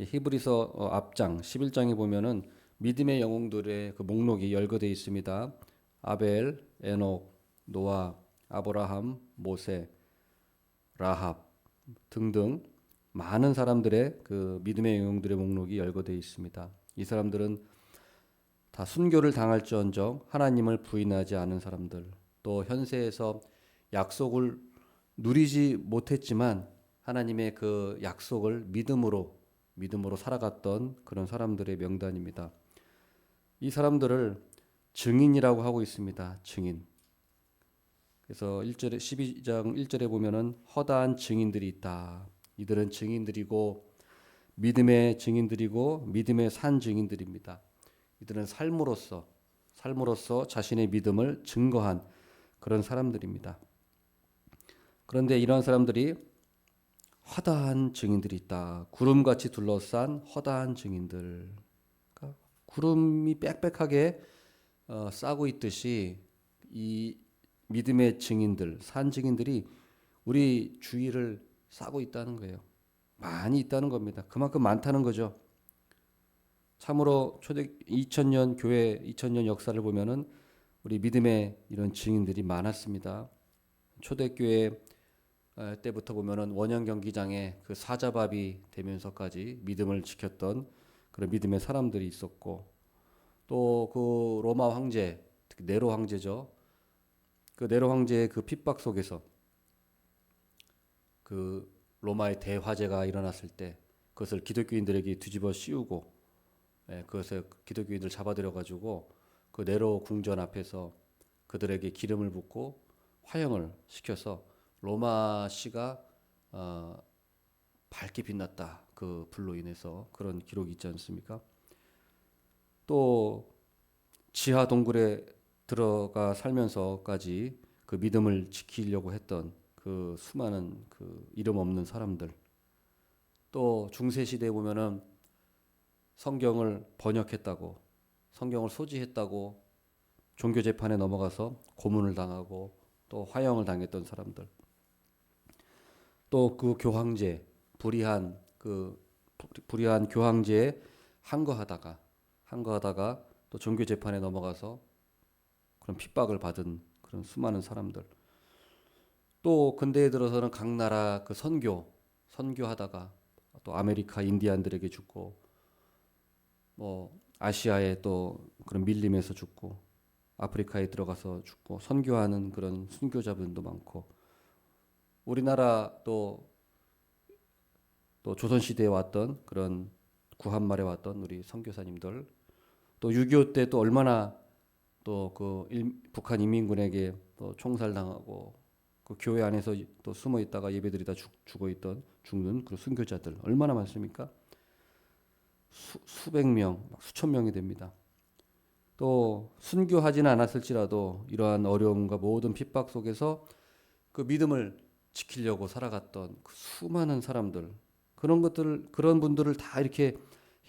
이 히브리서 어, 앞장 11장에 보면은 믿음의 영웅들의 그 목록이 열거되어 있습니다. 아벨, 에녹, 노아, 아브라함, 모세, 라합 등등 많은 사람들의 그 믿음의 영웅들의 목록이 열거되어 있습니다. 이 사람들은 다 순교를 당할지언정 하나님을 부인하지 않은 사람들, 또 현세에서 약속을 누리지 못했지만 하나님의 그 약속을 믿음으로 믿음으로 살아갔던 그런 사람들의 명단입니다. 이 사람들을 증인이라고 하고 있습니다. 증인. 그래서 1절에 12장 1절에 보면은 허다한 증인들이 있다. 이들은 증인들이고 믿음의 증인들이고 믿음의 산 증인들입니다. 이들은 삶으로써 삶으로써 자신의 믿음을 증거한 그런 사람들입니다. 그런데 이러한 사람들이 허다한 증인들이 있다. 구름같이 둘러싼 허다한 증인들. 그러니까 구름이 빽빽하게 어, 싸고 있듯이 이 믿음의 증인들, 산 증인들이 우리 주위를 싸고 있다는 거예요. 많이 있다는 겁니다. 그만큼 많다는 거죠. 참으로 초대 2000년 교회 2000년 역사를 보면은 우리 믿음의 이런 증인들이 많았습니다. 초대교회 어, 때부터 보면은 원형 경기장에 그 사자밥이 되면서까지 믿음을 지켰던 그런 믿음의 사람들이 있었고 또 그 로마 황제 특히 네로 황제죠. 그 네로 황제의 그 핍박 속에서 그 로마의 대화재가 일어났을 때 그것을 기독교인들에게 뒤집어 씌우고 예, 그것을 기독교인들 잡아들여 가지고 그 네로 궁전 앞에서 그들에게 기름을 붓고 화형을 시켜서 로마시가 어, 밝게 빛났다. 그 불로 인해서 그런 기록이 있지 않습니까? 또 지하 동굴에 들어가 살면서까지 그 믿음을 지키려고 했던 그 수많은 그 이름 없는 사람들. 또 중세 시대에 보면은 성경을 번역했다고 성경을 소지했다고 종교 재판에 넘어가서 고문을 당하고 또 화형을 당했던 사람들 또 그 교황제 불의한 그 불의한 교황제에 항거하다가 항거하다가 또 종교 재판에 넘어가서 그런 핍박을 받은 그런 수많은 사람들. 또 근대에 들어서는 각 나라 그 선교 선교하다가 또 아메리카 인디안들에게 죽고 뭐 아시아에 또 그런 밀림에서 죽고 아프리카에 들어가서 죽고 선교하는 그런 순교자분도 많고 우리나라 또, 또 조선시대에 왔던 그런 구한말에 왔던 우리 선교사님들 또 6.25 때 또 얼마나 또 그 북한 인민군에게 또 총살당하고 그 교회 안에서 또 숨어 있다가 예배드리다 죽, 죽어 있던 죽는 그 순교자들 얼마나 많습니까? 수, 수백 명, 수천 명이 됩니다. 또 순교하지는 않았을지라도 이러한 어려움과 모든 핍박 속에서 그 믿음을 지키려고 살아갔던 그 수많은 사람들 그런 것들 그런 분들을 다 이렇게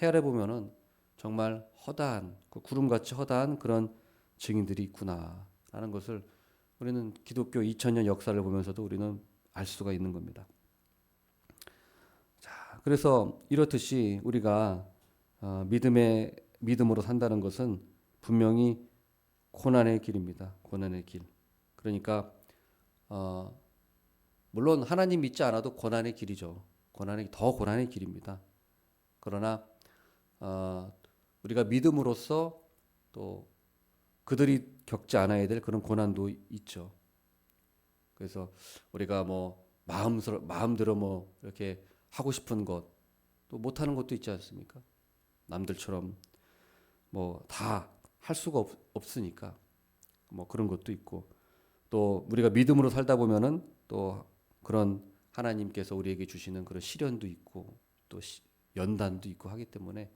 헤아려 보면은 정말 허다한 그 구름같이 허다한 그런 증인들이 있구나라는 것을 우리는 기독교 2000년 역사를 보면서도 우리는 알 수가 있는 겁니다. 자, 그래서 이렇듯이 우리가 어, 믿음의 믿음으로 산다는 것은 분명히 고난의 길입니다. 고난의 길. 그러니까 어, 물론 하나님 믿지 않아도 고난의 길이죠. 고난의 더 고난의 길입니다. 그러나 어, 우리가 믿음으로써 또 그들이 겪지 않아야 될 그런 고난도 있죠. 그래서 우리가 뭐 마음스러 마음대로 뭐 이렇게 하고 싶은 것 또 못하는 것도 있지 않습니까? 남들처럼 뭐 다 할 수가 없, 없으니까 뭐 그런 것도 있고 또 우리가 믿음으로 살다 보면은 또 그런 하나님께서 우리에게 주시는 그런 시련도 있고 또 시, 연단도 있고 하기 때문에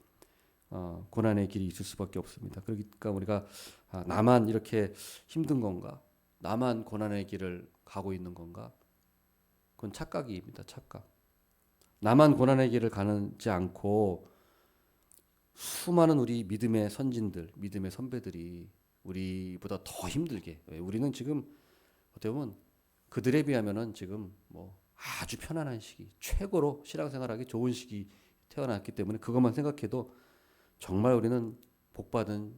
어, 고난의 길이 있을 수밖에 없습니다. 그러니까 우리가 아, 나만 이렇게 힘든 건가? 나만 고난의 길을 가고 있는 건가? 그건 착각입니다. 착각. 나만 고난의 길을 가지 않고 수많은 우리 믿음의 선진들, 믿음의 선배들이 우리보다 더 힘들게. 우리는 지금 어떻게 보면 그들에 비하면은 지금 뭐 아주 편안한 시기, 최고로 신앙생활하기 좋은 시기라고 태어났기 때문에 그것만 생각해도 정말 우리는 복받은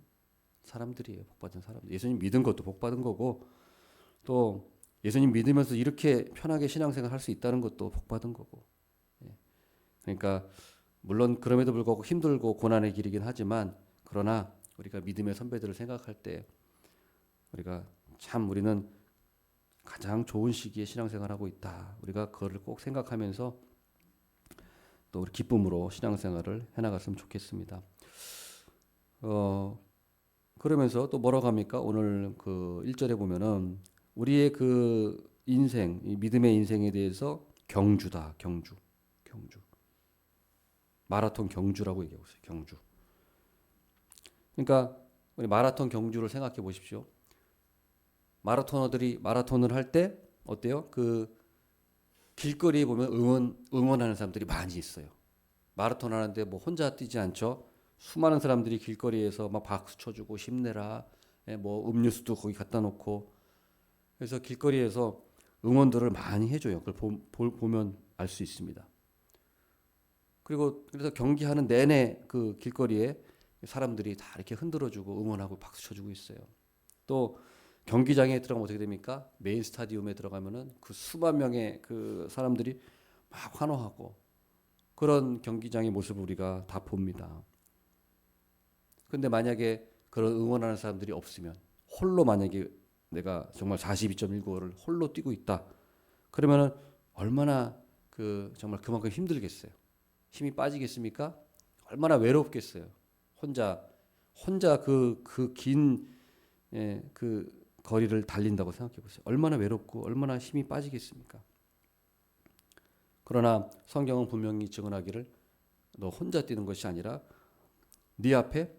사람들이에요. 복받은 사람. 예수님 믿은 것도 복받은 거고 또 예수님 믿으면서 이렇게 편하게 신앙생활 할 수 있다는 것도 복받은 거고. 예. 그러니까 물론 그럼에도 불구하고 힘들고 고난의 길이긴 하지만 그러나 우리가 믿음의 선배들을 생각할 때 우리가 참 우리는 가장 좋은 시기에 신앙생활하고 있다. 우리가 그거를 꼭 생각하면서 또 우리 기쁨으로 신앙생활을 해나갔으면 좋겠습니다. 어 그러면서 또 뭐라고 합니까? 오늘 그 1절에 보면은 우리의 그 인생, 이 믿음의 인생에 대해서 경주다. 경주. 경주. 마라톤 경주라고 얘기하고 있어요. 경주. 그러니까 우리 마라톤 경주를 생각해 보십시오. 마라토너들이 마라톤을 할 때 어때요? 그 길거리에 보면 응원 응원하는 사람들이 많이 있어요. 마라톤 하는데 뭐 혼자 뛰지 않죠. 수많은 사람들이 길거리에서 막 박수 쳐주고 힘내라. 예, 뭐 음료수도 거기 갖다 놓고 그래서 길거리에서 응원들을 많이 해줘요. 그걸 보, 보, 보 면 알 수 있습니다. 그리고 그래서 경기하는 내내 그 길거리에 사람들이 다 이렇게 흔들어주고 응원하고 박수 쳐주고 있어요. 또 경기장에 들어가면 어떻게 됩니까? 메인 스타디움에 들어가면은 그 수만 명의 그 사람들이 막 환호하고 그런 경기장의 모습을 우리가 다 봅니다. 근데 만약에 그런 응원하는 사람들이 없으면 홀로 만약에 내가 정말 42.195를 홀로 뛰고 있다. 그러면은 얼마나 그 정말 그만큼 힘들겠어요. 힘이 빠지겠습니까? 얼마나 외롭겠어요. 혼자 혼자 그 그긴그 예, 그 거리를 달린다고 생각해 보세요. 얼마나 외롭고 얼마나 힘이 빠지겠습니까? 그러나 성경은 분명히 증언하기를 너 혼자 뛰는 것이 아니라 네 앞에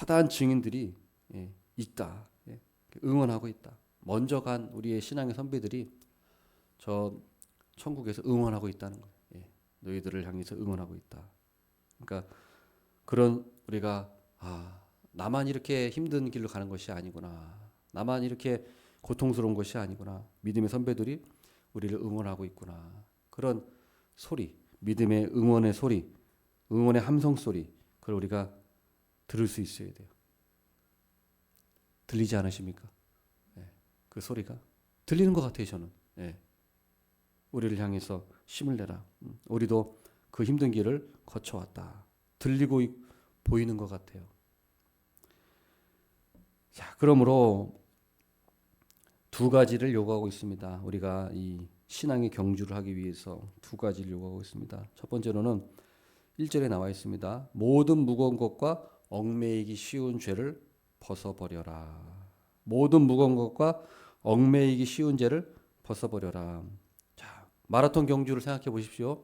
허다한 증인들이 예, 있다. 예, 응원하고 있다. 먼저 간 우리의 신앙의 선배들이 저 천국에서 응원하고 있다는 거예요. 예, 너희들을 향해서 응원하고 있다. 그러니까 그런 우리가 아 나만 이렇게 힘든 길로 가는 것이 아니구나. 나만 이렇게 고통스러운 것이 아니구나. 믿음의 선배들이 우리를 응원하고 있구나. 그런 소리, 믿음의 응원의 소리, 응원의 함성 소리, 그걸 우리가 들을 수 있어야 돼요. 들리지 않으십니까? 네, 그 소리가 들리는 것 같아요. 저는. 네. 우리를 향해서 힘을 내라. 음, 우리도 그 힘든 길을 거쳐왔다. 들리고 보이는 것 같아요. 자, 그러므로 두 가지를 요구하고 있습니다. 우리가 이 신앙의 경주를 하기 위해서 두 가지를 요구하고 있습니다. 첫 번째로는 1절에 나와 있습니다. 모든 무거운 것과 얽매이기 쉬운 죄를 벗어버려라. 모든 무거운 것과 얽매이기 쉬운 죄를 벗어버려라. 자, 마라톤 경주를 생각해 보십시오.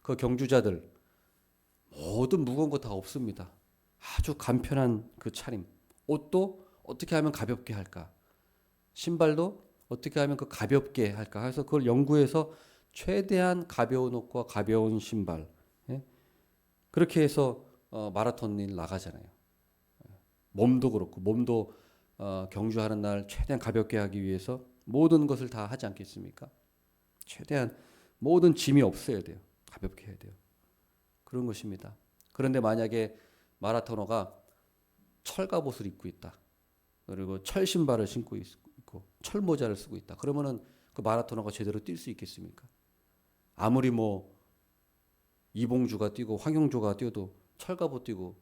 그 경주자들 모든 무거운 거 다 없습니다. 아주 간편한 그 차림. 옷도 어떻게 하면 가볍게 할까? 신발도 어떻게 하면 그 가볍게 할까? 해서 그걸 연구해서 최대한 가벼운 옷과 가벼운 신발. 예? 그렇게 해서 어, 마라톤을 나가잖아요. 몸도 그렇고 몸도 어, 경주하는 날 최대한 가볍게 하기 위해서 모든 것을 다 하지 않겠습니까? 최대한 모든 짐이 없어야 돼요. 가볍게 해야 돼요. 그런 것입니다. 그런데 만약에 마라토너가 철갑옷을 입고 있다. 그리고 철 신발을 신고 있고 철 모자를 쓰고 있다. 그러면은 그 마라토너가 제대로 뛸 수 있겠습니까? 아무리 뭐 이봉주가 뛰고 황영조가 뛰어도 철갑옷 뛰고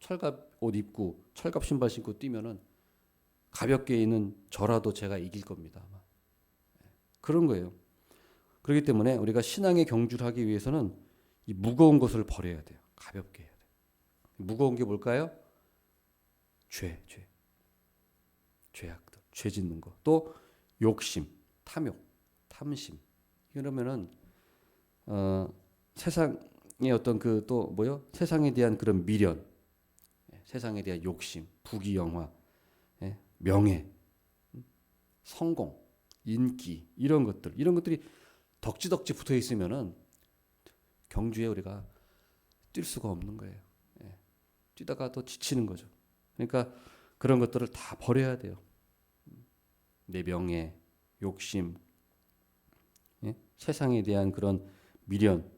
철갑 옷 입고 철갑 신발 신고 뛰면은 가볍게 있는 저라도 제가 이길 겁니다. 예, 그런 거예요. 그렇기 때문에 우리가 신앙의 경주를 하기 위해서는 이 무거운 것을 버려야 돼요. 가볍게 해야 돼요. 무거운 게 뭘까요? 죄, 죄. 죄악들, 죄 짓는 거. 또 욕심, 탐욕, 탐심. 이러면은 어, 세상의 어떤 그 또 뭐요? 세상에 대한 그런 미련, 예, 세상에 대한 욕심, 부귀영화, 예, 명예, 음, 성공, 인기 이런 것들 이런 것들이 덕지덕지 붙어 있으면은 경주에 우리가 뛸 수가 없는 거예요. 예, 뛰다가 더 지치는 거죠. 그러니까 그런 것들을 다 버려야 돼요. 내 명예, 욕심, 예? 세상에 대한 그런 미련,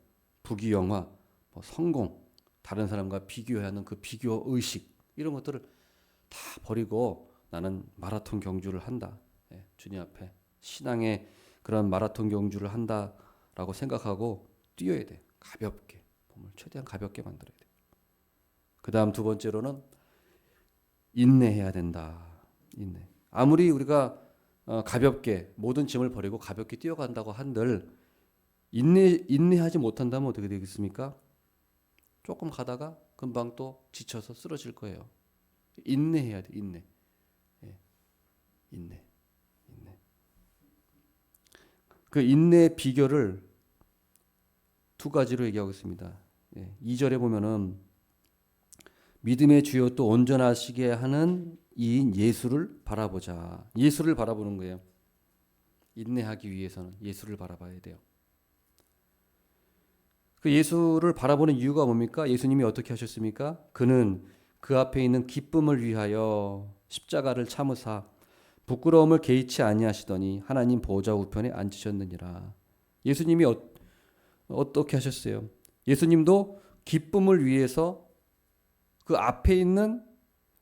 부귀영화, 뭐 성공 다른 사람과 비교하는 그 비교 의식 이런 것들을 다 버리고 나는 마라톤 경주를 한다. 예, 주님 앞에 신앙의 그런 마라톤 경주를 한다라고 생각하고 뛰어야 돼. 가볍게 몸을 최대한 가볍게 만들어야 돼. 그 다음 두 번째로는 인내해야 된다. 인내. 아무리 우리가 어, 가볍게 모든 짐을 버리고 가볍게 뛰어간다고 한들 인내 인내하지 못한다면 어떻게 되겠습니까? 조금 가다가 금방 또 지쳐서 쓰러질 거예요. 인내해야 돼. 인내. 예. 인내. 인내. 그 인내의 비결을 두 가지로 얘기하고 있습니다. 예. 2절에 보면은 믿음의 주요 또 온전하시게 하는 이인 예수를 바라보자. 예수를 바라보는 거예요. 인내하기 위해서는 예수를 바라봐야 돼요. 그 예수를 바라보는 이유가 뭡니까? 예수님이 어떻게 하셨습니까? 그는 그 앞에 있는 기쁨을 위하여 십자가를 참으사 부끄러움을 개의치 아니하시더니 하나님 보좌 우편에 앉으셨느니라. 예수님이 어, 어떻게 하셨어요? 예수님도 기쁨을 위해서 그 앞에 있는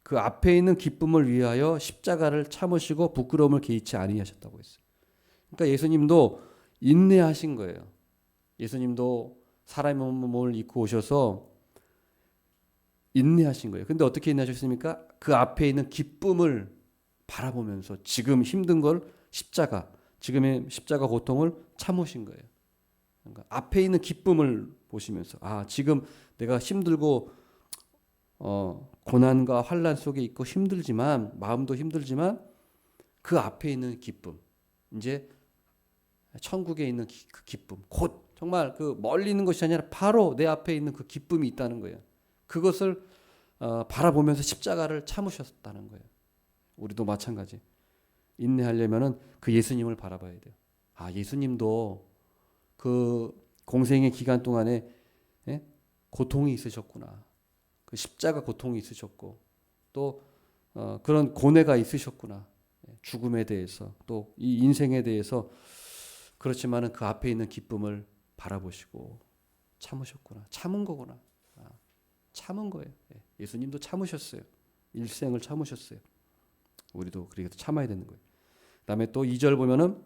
그 앞에 있는 기쁨을 위하여 십자가를 참으시고 부끄러움을 개의치 아니하셨다고 했어요. 그러니까 예수님도 인내하신 거예요. 예수님도 사람의 몸을 입고 오셔서 인내하신 거예요. 근데 어떻게 인내하셨습니까? 그 앞에 있는 기쁨을 바라보면서 지금 힘든 걸 십자가, 지금의 십자가 고통을 참으신 거예요. 그러니까 앞에 있는 기쁨을 보시면서 아, 지금 내가 힘들고 어, 고난과 환란 속에 있고 힘들지만 마음도 힘들지만 그 앞에 있는 기쁨 이제 천국에 있는 기, 그 기쁨 곧 정말 그 멀리 있는 것이 아니라 바로 내 앞에 있는 그 기쁨이 있다는 거예요. 그것을 어, 바라보면서 십자가를 참으셨다는 거예요. 우리도 마찬가지. 인내하려면은 그 예수님을 바라봐야 돼요. 아 예수님도 그 공생의 기간 동안에 예? 고통이 있으셨구나. 그 십자가 고통이 있으셨고 또 어, 그런 고뇌가 있으셨구나. 예, 죽음에 대해서 또 이 인생에 대해서 그렇지만은 그 앞에 있는 기쁨을 바라보시고 참으셨구나. 참은 거구나. 아, 참은 거예요. 예, 예수님도 참으셨어요. 일생을 참으셨어요. 우리도 그렇게 참아야 되는 거예요. 그다음에 또 2절 보면은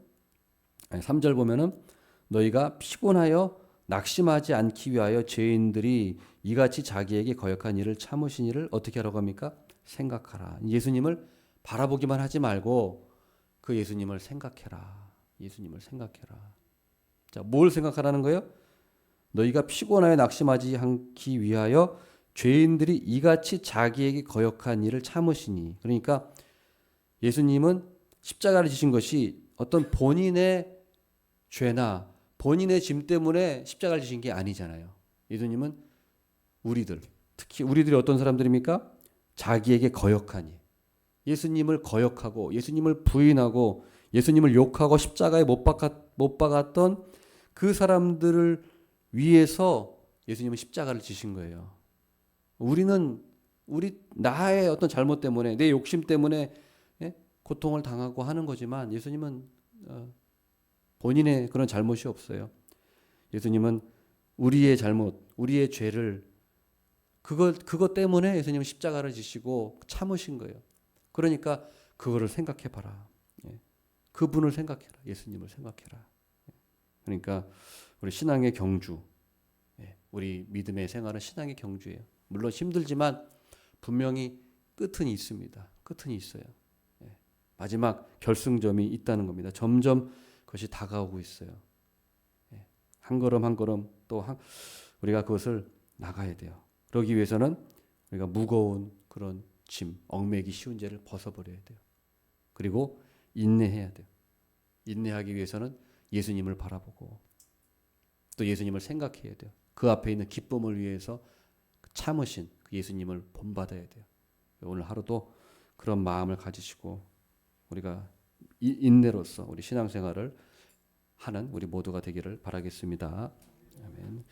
아니 3절 보면은 너희가 피곤하여 낙심하지 않기 위하여 죄인들이 이같이 자기에게 거역한 일을 참으신 일을 어떻게 하라고 합니까? 생각하라. 예수님을 바라보기만 하지 말고 그 예수님을 생각해라. 예수님을 생각해라. 자, 뭘 생각하라는 거예요? 너희가 피곤하여 낙심하지 않기 위하여 죄인들이 이같이 자기에게 거역한 일을 참으시니. 그러니까 예수님은 십자가를 지신 것이 어떤 본인의 죄나 본인의 짐 때문에 십자가를 지신 게 아니잖아요. 예수님은 우리들, 특히 우리들이 어떤 사람들입니까? 자기에게 거역하니. 예수님을 거역하고 예수님을 부인하고 예수님을 욕하고 십자가에 못, 박았, 못 박았던 그 사람들을 위해서 예수님은 십자가를 지신 거예요. 우리는 우리 나의 어떤 잘못 때문에 내 욕심 때문에 예? 고통을 당하고 하는 거지만 예수님은 어, 본인의 그런 잘못이 없어요. 예수님은 우리의 잘못, 우리의 죄를 그것 그것 때문에 예수님은 십자가를 지시고 참으신 거예요. 그러니까 그거를 생각해 봐라. 예. 그분을 생각해라. 예수님을 생각해라. 예. 그러니까 우리 신앙의 경주, 예. 우리 믿음의 생활은 신앙의 경주예요. 물론 힘들지만 분명히 끝은 있습니다. 끝은 있어요. 예. 마지막 결승점이 있다는 겁니다. 점점 그것이 다가오고 있어요. 예. 한 걸음 한 걸음 또 한, 우리가 그것을 나가야 돼요. 그러기 위해서는 우리가 무거운 그런 짐, 얽매기 쉬운 죄를 벗어버려야 돼요. 그리고 인내해야 돼요. 인내하기 위해서는 예수님을 바라보고 또 예수님을 생각해야 돼요. 그 앞에 있는 기쁨을 위해서 참으신 그 예수님을 본받아야 돼요. 오늘 하루도 그런 마음을 가지시고 우리가 인내로서 우리 신앙생활을 하는 우리 모두가 되기를 바라겠습니다. 아멘.